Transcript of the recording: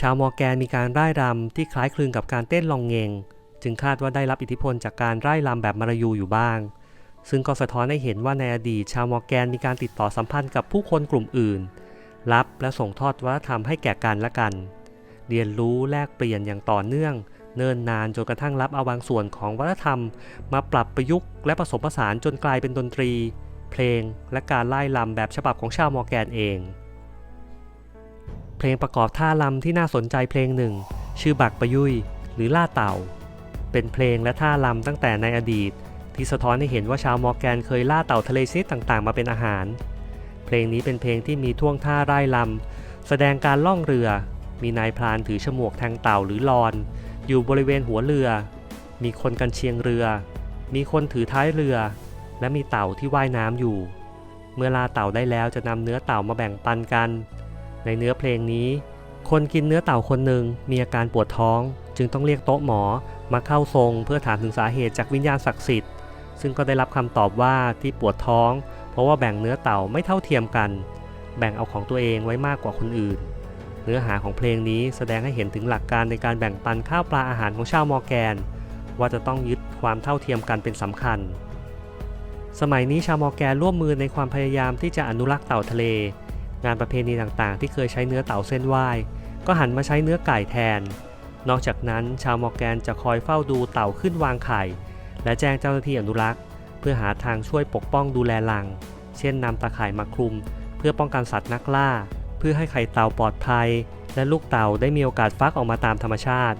ชาวมอร์แกนมีการร่ายรำที่คล้ายคลึงกับการเต้นลองเงง จึงคาดว่าได้รับอิทธิพลจากการร่ายรำแบบมารายูอยู่บ้าง ซึ่งก็สะท้อนให้เห็นว่าในอดีตชาวมอร์แกนมีการติดต่อสัมพันธ์กับผู้คนกลุ่มอื่น รับและส่งทอดวัฒนธรรมให้แก่กันและกัน เรียนรู้แลกเปลี่ยนอย่างต่อเนื่อง เนิ่นนานจนกระทั่งรับเอาบางส่วนของวัฒนธรรม มาปรับประยุกต์และผสมผสานจนกลายเป็นดนตรี เพลง และการไล่ลำแบบฉบับของชาวมอร์แกนเอง เพลงประกอบท่าลำที่น่าสนใจเพลงหนึ่ง ชื่อบักประยุยหรือล่าเต่า เป็นเพลงและท่าลำตั้งแต่ในอดีต ที่สะท้อนให้เห็นว่าชาวมอร์แกนเคยล่าเต่าทะเลชนิดต่างๆ มาเป็นอาหาร เพลงนี้เป็นเพลงที่มีท่วงท่าไร่ลำแสดงการล่องเรือ มีนายพรานถือฉมวกแทงเต่าหรือลอน อยู่บริเวณหัวเรือ มีคนกันเชียงเรือ มีคนถือท้ายเรือ และมีเต่าที่ว่ายน้ำอยู่ เมื่อล่าเต่าได้แล้วจะนำเนื้อเต่ามาแบ่งปันกัน ในเนื้อเพลงนี้ คนกินเนื้อเต่าคนหนึ่งมีอาการปวดท้อง จึงต้องเรียกโต๊ะหมอมาเข้าทรงเพื่อถามถึงสาเหตุจากวิญญาณศักดิ์สิทธิ์ ซึ่งก็ได้รับคำตอบว่าที่ปวดท้อง เพราะว่าแบ่งเนื้อเต่าไม่เท่าเทียมกัน แบ่งเอาของตัวเองไว้มากกว่าคนอื่น เนื้อหาของเพลงนี้แสดงให้เห็นถึงหลักการในการแบ่งปันข้าวปลาอาหารของชาวมอร์แกน ว่าจะต้องยึดความเท่าเทียมกันเป็นสำคัญ สมัยนี้ชาวมอร์แกนร่วมมือในความพยายามที่จะอนุรักษ์เต่าทะเล งานประเพณีต่างๆ ที่เคยใช้เนื้อเต่าเส้นไหว้ ก็หันมาใช้เนื้อไก่แทน นอกจากนั้นชาวมอร์แกนจะคอยเฝ้าดูเต่าขึ้นวางไข่ และแจ้งเจ้าหน้าที่อนุรักษ์ เพื่อหาทางช่วยปกป้องดูแลลัง เช่นนำตาข่ายมาคลุม เพื่อป้องกันสัตว์นักล่า เพื่อให้ไข่เต่าปลอดภัย และลูกเต่าได้มีโอกาสฟักออกมาตามธรรมชาติ